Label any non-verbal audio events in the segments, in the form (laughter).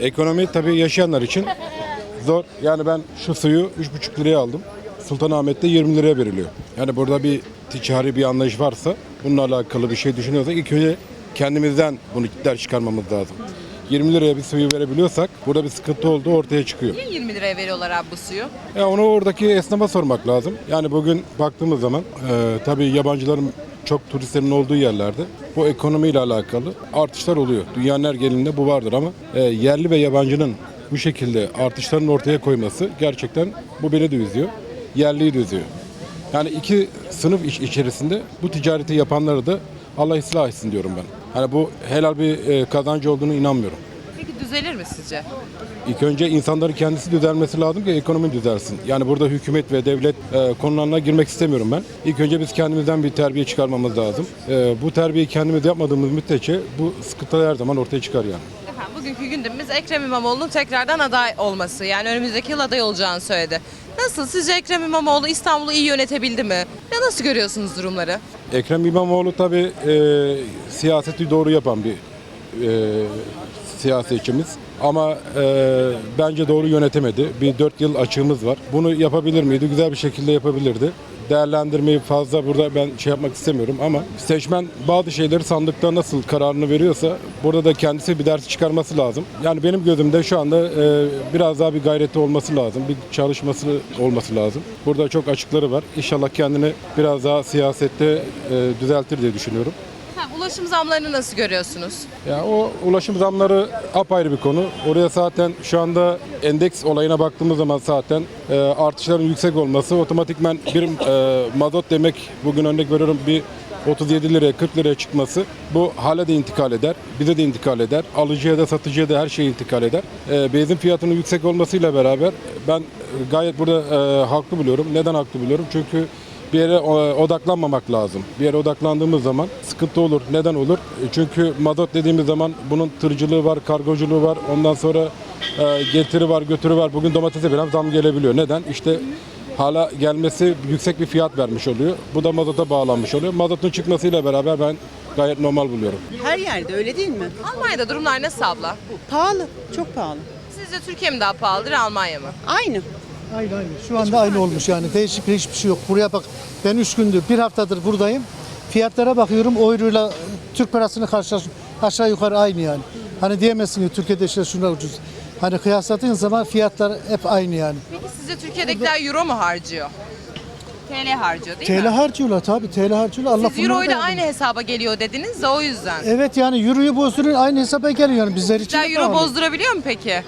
Ekonomi tabii yaşayanlar için zor. Yani ben şu suyu 3,5 liraya aldım. Sultanahmet'te 20 liraya veriliyor. Yani burada bir ticari bir anlayış varsa, bununla alakalı bir şey düşünüyorsak ilk önce kendimizden bunu ders çıkarmamız lazım. 20 liraya bir suyu verebiliyorsak burada bir sıkıntı olduğu ortaya çıkıyor. Niye 20 liraya veriyorlar abi bu suyu? Ya onu oradaki esnafa sormak lazım. Yani bugün baktığımız zaman e, tabii yabancıların çok turistlerin olduğu yerlerde bu ekonomiyle alakalı artışlar oluyor. Dünyanın her gelinde bu vardır ama e, yerli ve yabancının bu şekilde artışların ortaya koyması gerçekten bu beni de üzüyor. Yerliyi de üzüyor. Yani iki sınıf iş içerisinde bu ticareti yapanları da Allah ıslah etsin diyorum ben. Hani bu helal bir e, kazancı olduğunu inanmıyorum. Düzelir mi sizce? İlk önce insanların kendisi düzelmesi lazım ki ekonomi düzelsin. Yani burada hükümet ve devlet e, konularına girmek istemiyorum ben. İlk önce biz kendimizden bir terbiye çıkarmamız lazım. E, bu terbiyeyi kendimiz yapmadığımız müddetçe bu sıkıntılar her zaman ortaya çıkar yani. Efendim bugünkü gündemimiz Ekrem İmamoğlu'nun tekrardan aday olması. Yani önümüzdeki yıl aday olacağını söyledi. Nasıl? Sizce Ekrem İmamoğlu İstanbul'u iyi yönetebildi mi? Ya nasıl görüyorsunuz durumları? Ekrem İmamoğlu tabii e, siyaseti doğru yapan bir e, siyasetçimiz. Ama e, bence doğru yönetemedi. Bir 4 yıl açığımız var. Bunu yapabilir miydi? Güzel bir şekilde yapabilirdi. Değerlendirmeyi fazla burada ben şey yapmak istemiyorum ama seçmen bazı şeyleri sandıkta nasıl kararını veriyorsa burada da kendisi bir ders çıkarması lazım. Yani benim gözümde şu anda e, biraz daha bir gayreti olması lazım. Bir çalışması olması lazım. Burada çok açıkları var. İnşallah kendini biraz daha siyasette e, düzeltir diye düşünüyorum. Ulaşım zamlarını nasıl görüyorsunuz? Ya o ulaşım zamları apayrı bir konu. Oraya zaten şu anda endeks olayına baktığımız zaman zaten e, artışların yüksek olması otomatikmen bir e, mazot demek bugün örnek veriyorum bir 37 liraya 40 liraya çıkması bu hale de intikal eder. Bize de intikal eder. Alıcıya da satıcıya da her şey intikal eder. E, benzin fiyatının yüksek olmasıyla beraber ben gayet burada e, haklı buluyorum. Neden haklı buluyorum? Çünkü bir yere e, odaklanmamak lazım. Bir yere odaklandığımız zaman sıkıntı olur. Neden olur? E, Çünkü mazot dediğimiz zaman bunun tırcılığı var, kargoculuğu var. Ondan sonra e, getiri var, götürü var. Bugün domatese biraz zam gelebiliyor. Neden? İşte hala gelmesi yüksek bir fiyat vermiş oluyor. Bu da mazota bağlanmış oluyor. Mazotun çıkmasıyla beraber ben gayet normal buluyorum. Her yerde öyle değil mi? Almanya'da durumlar nasıl abla? Pahalı, çok pahalı. Sizce Türkiye mi daha pahalıdır Almanya mı? Aynı. Aynı aynı. Şu anda aynı olmuş yani. Değişik hiçbir şey yok. Buraya bak. Ben 3 gündür, bir haftadır buradayım. Fiyatlara bakıyorum. Euro'yla Türk parasını karşılaş aşağı yukarı aynı yani. Hani diyemezsin ki Türkiye'de işte şunlar ucuz. Hani kıyasladığın zaman fiyatlar hep aynı yani. Peki sizce Türkiye'dekiler euro mu harcıyor? TL harcıyor değil TL mi? harcıyorlar tabii. TL harcıyorlar. Allah Siz euro bunlara ile da aynı hesaba geliyor dediniz de o yüzden. Evet yani Euro'yu bozdurun aynı hesaba geliyor yani bizler için. Sizler de euro pahalı. bozdurabiliyor mu peki?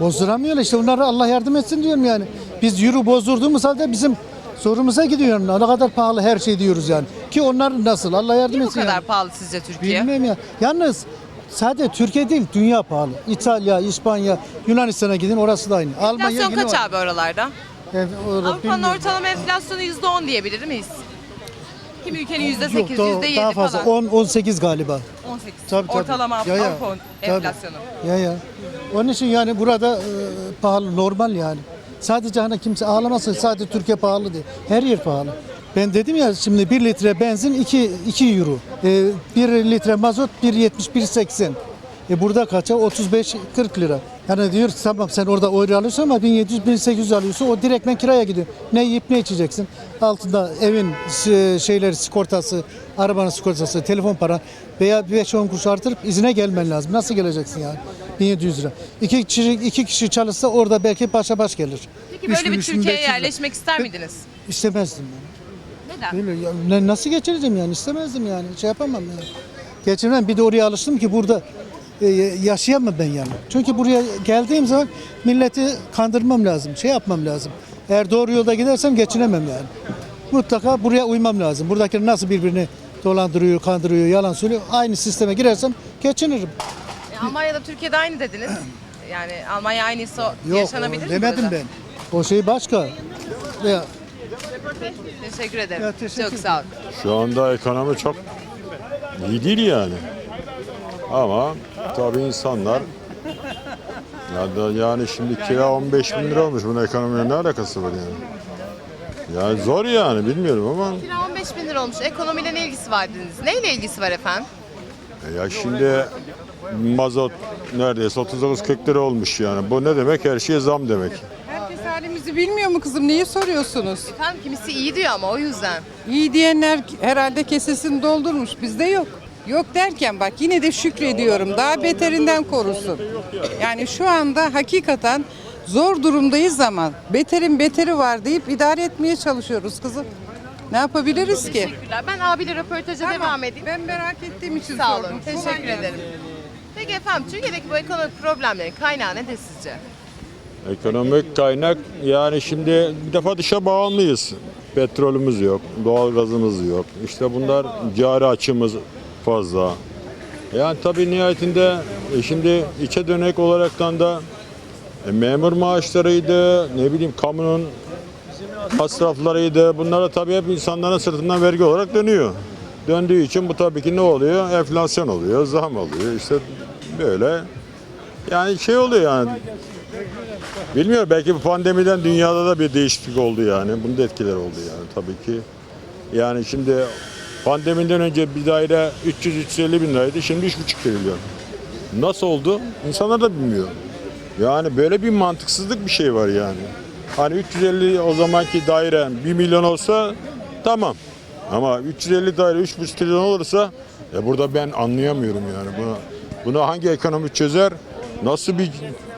Bozduramıyorlar işte onlara Allah yardım etsin diyorum yani. Biz euro bozdurduğumuz halde bizim zorumuza gidiyor. yani. Ne kadar pahalı her şey diyoruz yani. Ki onlar nasıl? Allah yardım Niye bu etsin kadar yani. pahalı sizce Türkiye? Bilmem ya. Yalnız sadece Türkiye değil dünya pahalı. İtalya, İspanya, Yunanistan'a gidin orası da aynı. Almanya Enflasyon yine kaç var. abi oralarda? Evet, orada Avrupa'nın bilmiyorum. ortalama enflasyonu %10 diyebilir miyiz? Kimi ülkenin %8, Yok, daha, %7 daha fazla. falan. 10 18 galiba. 18. Tabii, tabii. Ortalama Ya, ya. Avrupa Tabii. enflasyonu. Ya ya. Onun için yani burada e, pahalı normal yani. Sadece hani kimse ağlamasın sadece Türkiye pahalı değil. Her yer pahalı. Ben dedim ya şimdi 1 litre benzin 2, 2 euro. E, 1 litre mazot 1.70 1.80. E burada kaça? 35-40 lira. Yani diyor tamam sen orada euro alıyorsun ama 1700-1800 alıyorsun o direktmen kiraya gidiyor. Ne yiyip ne içeceksin? Altında evin e, şeyleri sigortası, arabanın sigortası, telefon para veya 5-10 kuruş artırıp izine gelmen lazım. Nasıl geleceksin yani? 1700 lira. İki kişi, iki kişi çalışsa orada belki başa baş gelir. Peki böyle 3000, bir 3500 Türkiye'ye yerleşmek ister miydiniz? İstemezdim yani. Neden? Öyle ya, nasıl geçireceğim yani istemezdim yani şey yapamam yani. Geçirmem bir de oraya alıştım ki burada yaşayamam ben yani. Çünkü buraya geldiğim zaman milleti kandırmam lazım, şey yapmam lazım. Eğer doğru yolda gidersem geçinemem yani. Mutlaka buraya uymam lazım. Buradakiler nasıl birbirini dolandırıyor, kandırıyor, yalan söylüyor. Aynı sisteme girersem geçinirim. E, Almanya'da Türkiye'de aynı dediniz. (clears throat) Yani Almanya aynıysa Yok yaşanabilir mi demedim burada? ben. O şey başka. Ya, Teşekkür ederim. Ya, teşekkür Çok sağ olun. Şu anda ekonomi çok iyi değil yani. Ama tabii insanlar ya da yani şimdi kira 15 bin lira olmuş. Bunun ekonomiyle ne alakası var yani? Yani zor yani bilmiyorum ama Kira 15 bin lira olmuş. Ekonomiyle ne ilgisi var dediniz? Neyle ilgisi var efendim? ya şimdi mazot neredeyse 39-40 lira olmuş yani. Bu ne demek? Her şeye zam demek. Herkes halimizi bilmiyor mu kızım? Neyi soruyorsunuz? Efendim kimisi iyi diyor ama o yüzden. İyi diyenler herhalde kesesini doldurmuş. Bizde yok. Yok derken bak yine de şükrediyorum. Daha beterinden korusun. Yani şu anda hakikaten zor durumdayız ama beterin beteri var deyip idare etmeye çalışıyoruz kızım. Ne yapabiliriz ki? Teşekkürler. Ben abiyle röportaja devam edeyim. Ben merak ettiğim için Sağ olun. sordum. Kolay Teşekkür gelsin. ederim. Peki efendim Türkiye'deki bu ekonomik problemlerin kaynağı nedir sizce? Ekonomik kaynak yani şimdi bir defa dışa bağımlıyız. Petrolümüz yok, doğalgazımız yok. İşte bunlar cari açımız fazla. Yani tabii nihayetinde e, şimdi içe dönek olaraktan da e, memur maaşlarıydı, ne bileyim kamunun masraflarıydı. Bunlar da tabii hep insanların sırtından vergi olarak dönüyor. Döndüğü için bu tabii ki ne oluyor? Enflasyon oluyor, zam oluyor. İşte böyle yani şey oluyor yani Bilmiyorum belki bu pandemiden dünyada da bir değişiklik oldu yani. Bunun da etkileri oldu yani tabii ki. Yani şimdi pandemiden önce bir daire 300-350 bin liraydı. Şimdi 3,5 trilyon. Nasıl oldu? İnsanlar da bilmiyor. Yani böyle bir mantıksızlık bir şey var yani. Hani 350 o zamanki daire 1 milyon olsa tamam. Ama 350 daire 3,5 trilyon olursa ya burada ben anlayamıyorum yani. Bunu, bunu hangi ekonomi çözer? Nasıl bir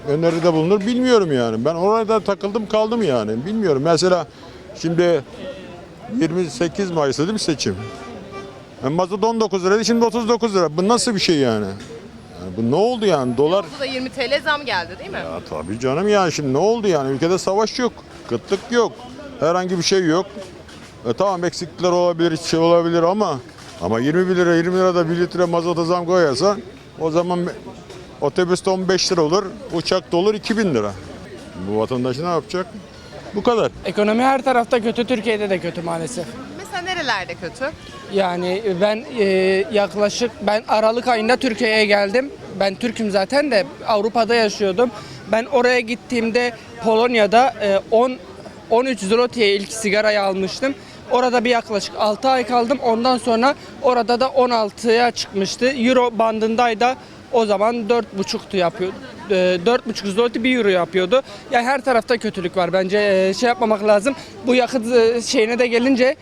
öneride bulunur bilmiyorum yani. Ben orada takıldım kaldım yani. Bilmiyorum. Mesela şimdi 28 Mayıs'ta değil mi seçim? Yani mazot 19 liraydı şimdi 39 lira. Bu nasıl bir şey yani? yani bu ne oldu yani? Dolar Bu da 20 TL zam geldi değil mi? ya tabii canım yani şimdi ne oldu yani? Ülkede savaş yok, kıtlık yok, herhangi bir şey yok. E tamam eksiklikler olabilir, şey olabilir ama ama 21 lira 20 lira da 1 litre mazota zam koyarsa o zaman otobüste 15 lira olur, uçakta olur 2000 lira. Bu vatandaş ne yapacak? Bu kadar. Ekonomi her tarafta kötü, Türkiye'de de kötü maalesef. Nerelerde kötü? Yani ben e, yaklaşık ben Aralık ayında Türkiye'ye geldim. Ben Türk'üm zaten de Avrupa'da yaşıyordum. Ben oraya gittiğimde Polonya'da e, 10 13 zloty'ye ilk sigarayı almıştım. Orada bir yaklaşık 6 ay kaldım. Ondan sonra orada da 16'ya çıkmıştı. Euro bandındaydı. O zaman 4,5'tu yapıyor. E, 4,5 zloty 1 euro yapıyordu. Ya her tarafta kötülük var. Bence e, şey yapmamak lazım. Bu yakıt e, şeyine de gelince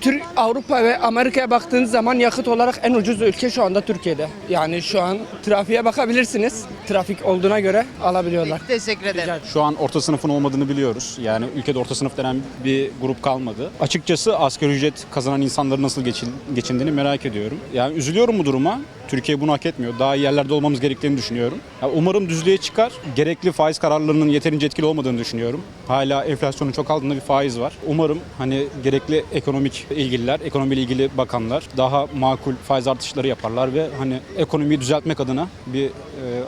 Türk Avrupa ve Amerika'ya baktığınız zaman yakıt olarak en ucuz ülke şu anda Türkiye'de. Yani şu an trafiğe bakabilirsiniz. Trafik olduğuna göre alabiliyorlar. Teşekkür ederim. Şu an orta sınıfın olmadığını biliyoruz. Yani ülkede orta sınıf denen bir grup kalmadı. Açıkçası asgari ücret kazanan insanların nasıl geçin, geçindiğini merak ediyorum. Yani üzülüyorum bu duruma. Türkiye bunu hak etmiyor. Daha iyi yerlerde olmamız gerektiğini düşünüyorum. Ya umarım düzlüğe çıkar. Gerekli faiz kararlarının yeterince etkili olmadığını düşünüyorum. Hala enflasyonun çok altında bir faiz var. Umarım hani gerekli ekonomik ilgililer, ekonomiyle ilgili bakanlar daha makul faiz artışları yaparlar ve hani ekonomiyi düzeltmek adına bir e,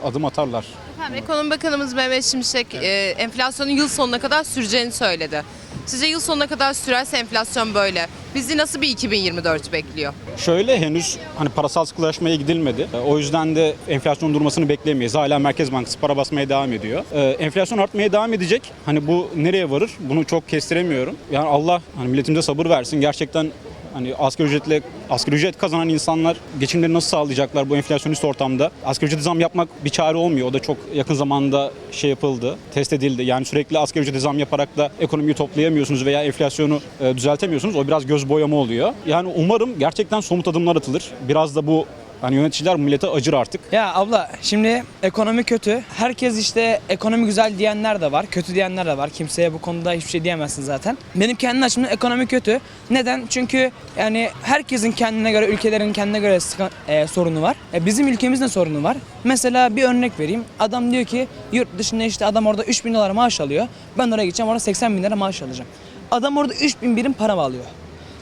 adım atarlar. Efendim, Ekonomi Bakanımız Mehmet Şimşek e, enflasyonun yıl sonuna kadar süreceğini söyledi. Sizce yıl sonuna kadar sürerse enflasyon böyle. Bizi nasıl bir 2024 bekliyor? Şöyle henüz hani parasal sıkılaşmaya gidilmedi. E, O yüzden de enflasyon durmasını bekleyemeyiz. Hala Merkez Bankası para basmaya devam ediyor. E, Enflasyon artmaya devam edecek. Hani bu nereye varır? Bunu çok kestiremiyorum. Yani Allah hani milletimize sabır versin. Gerçekten hani asgari ücretle asgari ücret kazanan insanlar geçimlerini nasıl sağlayacaklar bu enflasyonist ortamda? Asgari ücrete zam yapmak bir çare olmuyor. O da çok yakın zamanda şey yapıldı, test edildi. Yani sürekli asgari ücrete zam yaparak da ekonomiyi toplayamıyorsunuz veya enflasyonu e, düzeltemiyorsunuz. O biraz göz boyama oluyor. Yani umarım gerçekten somut adımlar atılır. Biraz da bu hani yöneticiler millete acır artık. Ya abla şimdi ekonomi kötü. Herkes işte ekonomi güzel diyenler de var. Kötü diyenler de var. Kimseye bu konuda hiçbir şey diyemezsin zaten. Benim kendi açımdan ekonomi kötü. Neden? Çünkü yani herkesin kendine göre, ülkelerin kendine göre e, sorunu var. E, bizim ülkemizde sorunu var. Mesela bir örnek vereyim. Adam diyor ki yurt dışında işte adam orada 3 bin dolar maaş alıyor. Ben oraya gideceğim orada 80 bin lira maaş alacağım. Adam orada 3 bin birim para alıyor.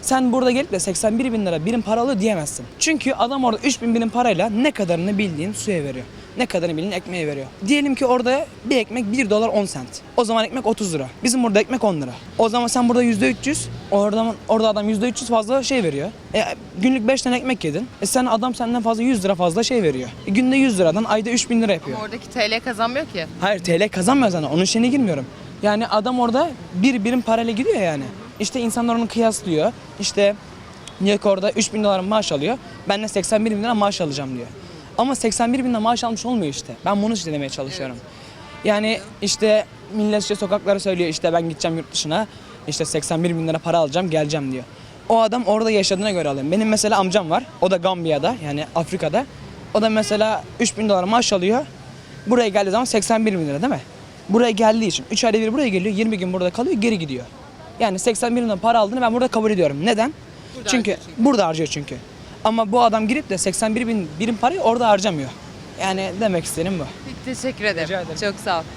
Sen burada gelip de 81 bin lira birim para alıyor diyemezsin. Çünkü adam orada 3 bin birim parayla ne kadarını bildiğin suya veriyor. Ne kadarını bildiğin ekmeğe veriyor. Diyelim ki orada bir ekmek 1 dolar 10 sent. O zaman ekmek 30 lira. Bizim burada ekmek 10 lira. O zaman sen burada %300, orada, orada adam %300 fazla şey veriyor. E, günlük 5 tane ekmek yedin. E sen adam senden fazla 100 lira fazla şey veriyor. E, günde 100 liradan ayda 3 bin lira yapıyor. Ama oradaki TL kazanmıyor ki. Hayır TL kazanmıyor zaten. Onun şeyine girmiyorum. Yani adam orada bir birim parayla gidiyor yani. İşte insanlar onu kıyaslıyor. İşte diyor ki orada 3 bin dolar maaş alıyor. Ben de 81 bin lira maaş alacağım diyor. Ama 81 bin lira maaş almış olmuyor işte. Ben bunu işte demeye çalışıyorum. Yani işte millet işte sokaklara söylüyor işte ben gideceğim yurt dışına işte 81 bin lira para alacağım geleceğim diyor. O adam orada yaşadığına göre alıyor. Benim mesela amcam var. O da Gambiya'da yani Afrika'da. O da mesela 3 bin dolar maaş alıyor. Buraya geldiği zaman 81 bin lira değil mi? Buraya geldiği için 3 ayda bir buraya geliyor 20 gün burada kalıyor geri gidiyor. Yani 81 bin lira para aldığını ben burada kabul ediyorum. Neden? çünkü burada harcıyor çünkü. Ama bu adam girip de 81 bin birim parayı orada harcamıyor. Yani demek istediğim bu. Teşekkür ederim. Rica ederim. Çok sağ ol.